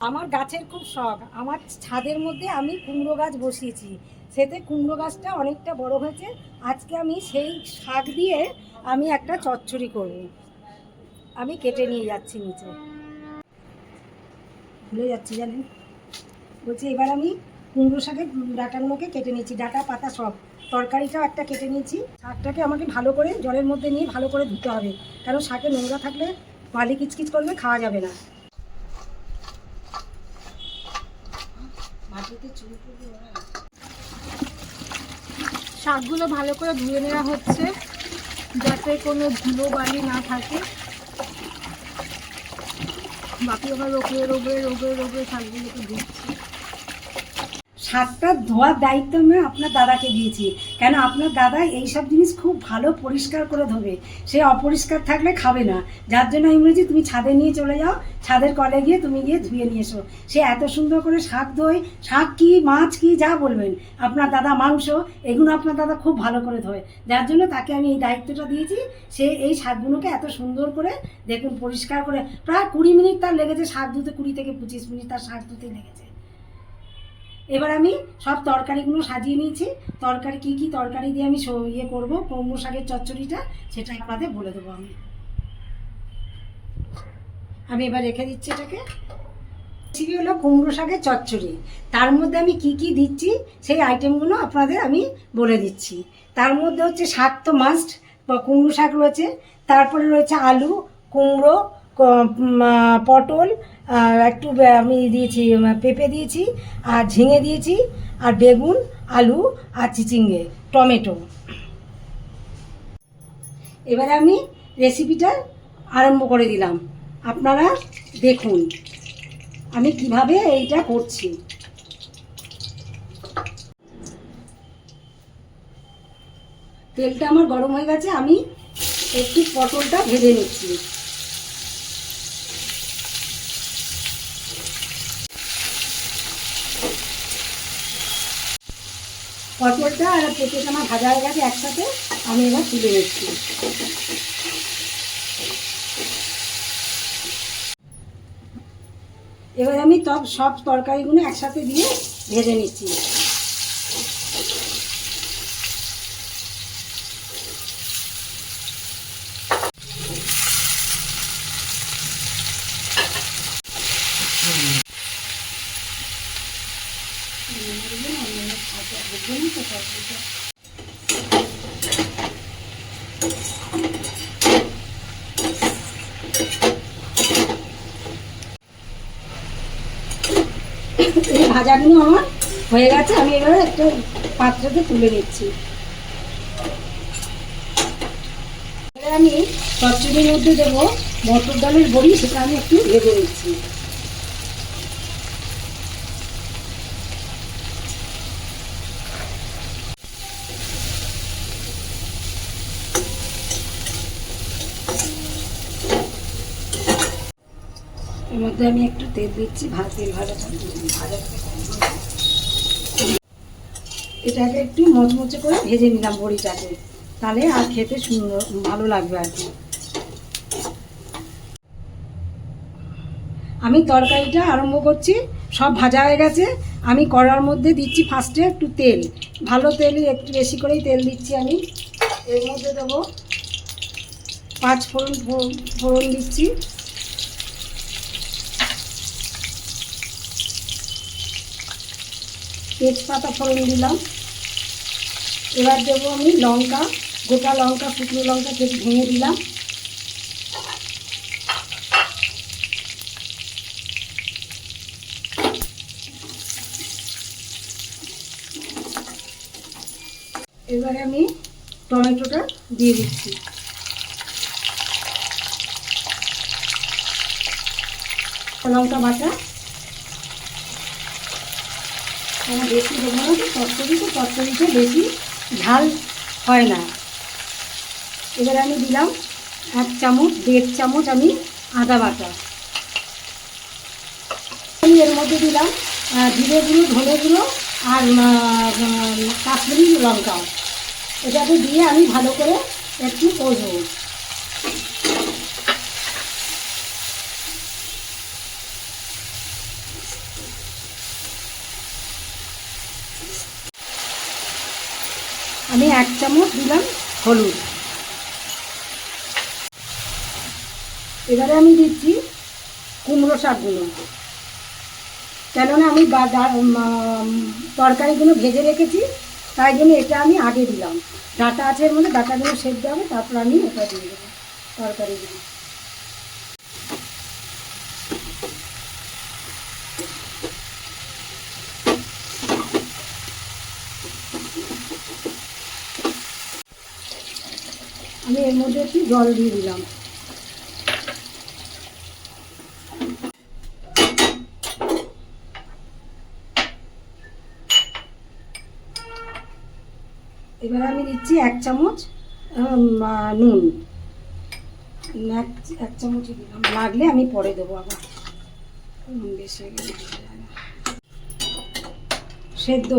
আমার গাছের খুব শখ। আমার ছাদের মধ্যে আমি কুমড়ো গাছ বসিয়েছি। সেতে কুমড়ো গাছটা অনেকটা বড় হয়েছে। আজকে আমি সেই শাক দিয়ে আমি একটা চচ্চড়ি করব। আমি কেটে নিয়ে যাচ্ছি নিচে। ভুলে যাচ্ছি জানেন? বলছি এবার আমি কুমড়ো শাকের ডাটাগুলোকে কেটে নিয়েছি। ডাটা, পাতা সব। তরকারিটাও একটা কেটে নিয়েছি। শাকটাকে আমাকে ভালো করে জলের মধ্যে নিয়ে ভালো করে ধুতে হবে। কারণ শাকে নোংরা থাকলে বালি কিচকিচ করলে খাওয়া যাবে না। শাকগুলো ভালো করে ধুয়ে নেওয়া হচ্ছে, যাতে কোনো ধুলো বালি না থাকে। বাকি আবার রোগড়ে রোগড়ে রোগড়ে রোগড়ে শাকগুলোকে ধুচ্ছি। শাকটা ধোয়ার দায়িত্ব আমি আপনার দাদাকে দিয়েছি। কেন? আপনার দাদা এই সব জিনিস খুব ভালো পরিষ্কার করে ধোবে। সে অপরিষ্কার থাকলে খাবে না। যার জন্য আমি বলেছি, তুমি ছাদে নিয়ে চলে যাও। ছাদের কলে গিয়ে তুমি গিয়ে ধুয়ে নিয়ে এসো। সে এত সুন্দর করে শাক ধোয়। শাক কি, মাছ কি, যা বলবেন। আপনার দাদা মাংস, এগুলো আপনার দাদা খুব ভালো করে ধোয়। যার জন্য তাকে আমি এই দায়িত্বটা দিয়েছি। সে এই শাকগুলোকে এত সুন্দর করে, দেখুন, পরিষ্কার করে, প্রায় কুড়ি মিনিট তার লেগেছে শাক ধুতে, কুড়ি থেকে পঁচিশ মিনিট তার শাক ধুতে লেগেছে। এবার আমি সব তরকারিগুলো সাজিয়ে নিয়েছি। তরকারি কি কি তরকারি দিয়ে আমি ইয়ে করব, কুমড়ো শাকের চচ্চড়িটা, সেটা আপনাদের বলে দেবো আমি। আমি এবার রেখে দিচ্ছি এটাকে। রেসিপি হলো কুমড়ো শাকের চচ্চড়ি। তার মধ্যে আমি কি কি দিচ্ছি, সেই আইটেমগুলো আপনাদের আমি বলে দিচ্ছি। তার মধ্যে হচ্ছে শাক তো মাস্ট কুমড়ো শাক রয়েছে, তারপরে রয়েছে আলু, কুমড়ো পটল একটু আমি দিয়েছি পেঁপে দিয়েছি, আর ঝিঙে দিয়েছি, আর বেগুন, আলু, আর চিচিঙ্গে, টমেটো। এবারে আমি রেসিপিটা আরম্ভ করে দিলাম। আপনারা দেখুন, আমি কীভাবে এইটা করছি। তেলটা আমার গরম হয়ে গেছে, আমি একটু পটলটা ভেজে নিচ্ছি। পটলটা আর পেঁপেটা আমার ভাজা হয়ে গেছে একসাথে, আমি এবার তুলে নিচ্ছি। এবার আমি তব সব তরকারিগুলো একসাথে দিয়ে ভেজে নিচ্ছি। ভাজাগুলো আমার হয়ে গেছে, আমি এবার একটা পাত্রতে তুলে নিচ্ছি। আমি চচ্চড়ির মধ্যে দেবো মটর ডালের বড়ি, সেটা আমি একটু ভেজে নিচ্ছি। মধ্যে আমি একটু তেল দিচ্ছি, ভাত তেল ভাজা এটাকে একটু মচমচে করে ভেজে নিলাম বড়িটাকে। তাহলে আর খেতে সুন্দর, ভালো লাগবে আর কি। আমি তরকারিটা আরম্ভ করছি, সব ভাজা হয়ে গেছে। আমি কড়ার মধ্যে দিচ্ছি ফার্স্টে একটু তেল। ভালো তেলই একটু বেশি করেই তেল দিচ্ছি আমি। এর মধ্যে দেবো পাঁচ ফোড়ন ফোড়ন দিচ্ছি। তেজপাতা ফোড়ন দিলাম। এবার দেবো আমি লঙ্কা, গোটা লঙ্কা, শুকনো লঙ্কা কেটে ভেঙে দিলাম। এবারে আমি টমেটোটা দিয়ে দিচ্ছি। লঙ্কা বাটা আমার বেশি দেবো না, তো চচ্চড়ি তো চচ্চড়িতে বেশি ঝাল হয় না। এবার আমি দিলাম এক চামচ, দেড় চামচ আমি আদা বাটা। আমি এর মধ্যে দিলাম জিরে গুঁড়ো, ধনে গুঁড়ো আর কাশ্মীরি লঙ্কা। এটাকে দিয়ে আমি ভালো করে একটু কষবো। আমি এক চামচ দিলাম হলুদ। এবারে আমি দিচ্ছি কুমড়ো শাকগুলো। কেননা আমি তরকারিগুলো ভেজে রেখেছি, তাই জন্য এটা আমি আগে দিলাম। ডাটা আছে এর মধ্যে, ডাটাগুলো সেদ্ধ হবে, তারপর আমি এটা দিয়ে দেবো তরকারিগুলো। আমি এর মধ্যে একটু জল দিয়ে দিলাম। এবার আমি দিচ্ছি এক চামচ নুন। এক চামচই দিলাম। লাগলে আমি পরে দেবো আবার। নুন বেশি হয়ে গেলে। সেদ্ধ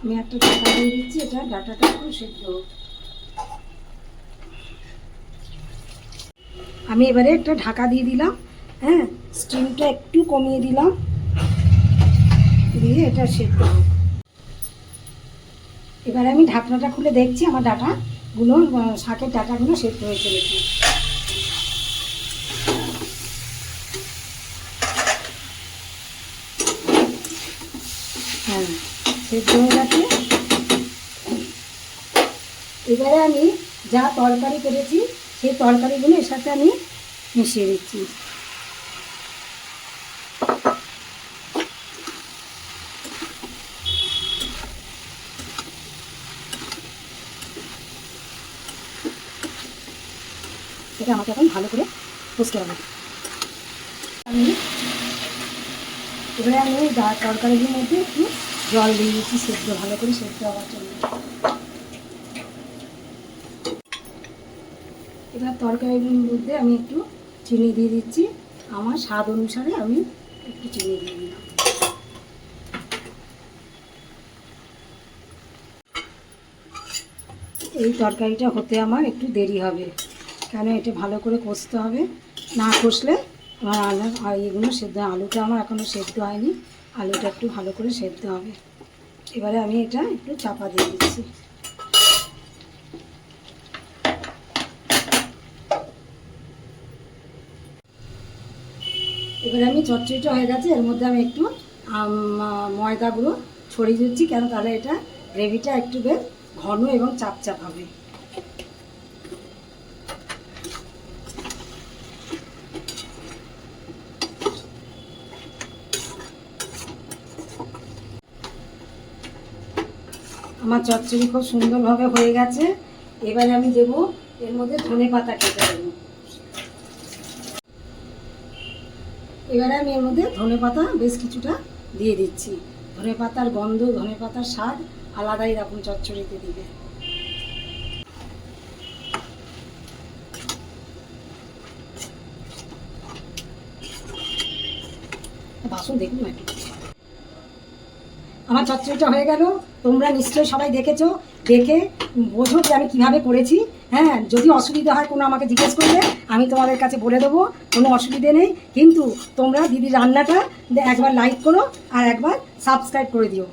আমি একটা ডাটা দিয়ে দিচ্ছি, এটা ডাটাটা একটু সেদ্ধ আমি এবারে একটা ঢাকা দিয়ে দিলাম হ্যাঁ স্টিমটা একটু কমিয়ে দিলাম, দিয়ে এটা সেদ্ধ হোক এবারে আমি ঢাকনাটা খুলে দেখছি, আমার ডাটাগুলো শাকের ডাটাগুলো সেদ্ধ হয়ে চলেছে। হ্যাঁ সেদ্ধ হয়ে গেছে। এবারে আমি যা তরকারি করেছি সেই তরকারিগুলো এর সাথে আমি মিশিয়ে দিচ্ছি এটা আমাকে এখন ভালো করে পুষতে হবে। আমি এবারে আমি তরকারিগুলোর মধ্যে একটু জল দিয়ে দিচ্ছি, সেদ্ধ, ভালো করে সেদ্ধ হওয়ার জন্য। এবার তরকারিগুলোর মধ্যে আমি একটু চিনি দিয়ে দিচ্ছি। আমার স্বাদ অনুসারে আমি একটু চিনি দিয়ে দিলাম। এই তরকারিটা হতে আমার একটু দেরি হবে। কেন? এটা ভালো করে কষতে হবে। না কষলে আমার আলু এগুলো সেদ্ধ, আলুটা আমার এখনও সেদ্ধ হয়নি। আলুটা একটু ভালো করে সেদ্ধ হবে। এবারে আমি এটা একটু চাপা দিয়ে দিচ্ছি। এবারে আমি চচ্চড়িটা হয়ে গেছে, এর মধ্যে আমি একটু ময়দাগুলো ছড়িয়ে দিচ্ছি, কেন তাহলে এটা গ্রেভিটা একটু বেশ ঘন এবং চাপচাপ হবে। আমার চচ্চড়ি খুব সুন্দরভাবে হয়ে গেছে। এবারে আমি দেবো, এর মধ্যে ধনে পাতা কেটে দেবো। এবারে আমি এর মধ্যে ধনে পাতা বেশ কিছুটা দিয়ে দিচ্ছি ধনে পাতার গন্ধ, ধনে পাতার স্বাদ আলাদাই রকম চচ্চড়িতে দিবে বাসন দেখুন একটু। আমার চচ্চড়িটা হয়ে গেল। তোমরা নিশ্চয়ই সবাই দেখেছ। দেখে বোঝো যে আমি কীভাবে করেছি। হ্যাঁ যদি অসুবিধা হয় কোনো আমাকে জিজ্ঞেস করলে, আমি তোমাদের কাছে বলে দেবো। কোনো অসুবিধে নেই। কিন্তু তোমরা দিদি রান্নাটা একবার লাইক করো আর একবার সাবস্ক্রাইব করে দিও।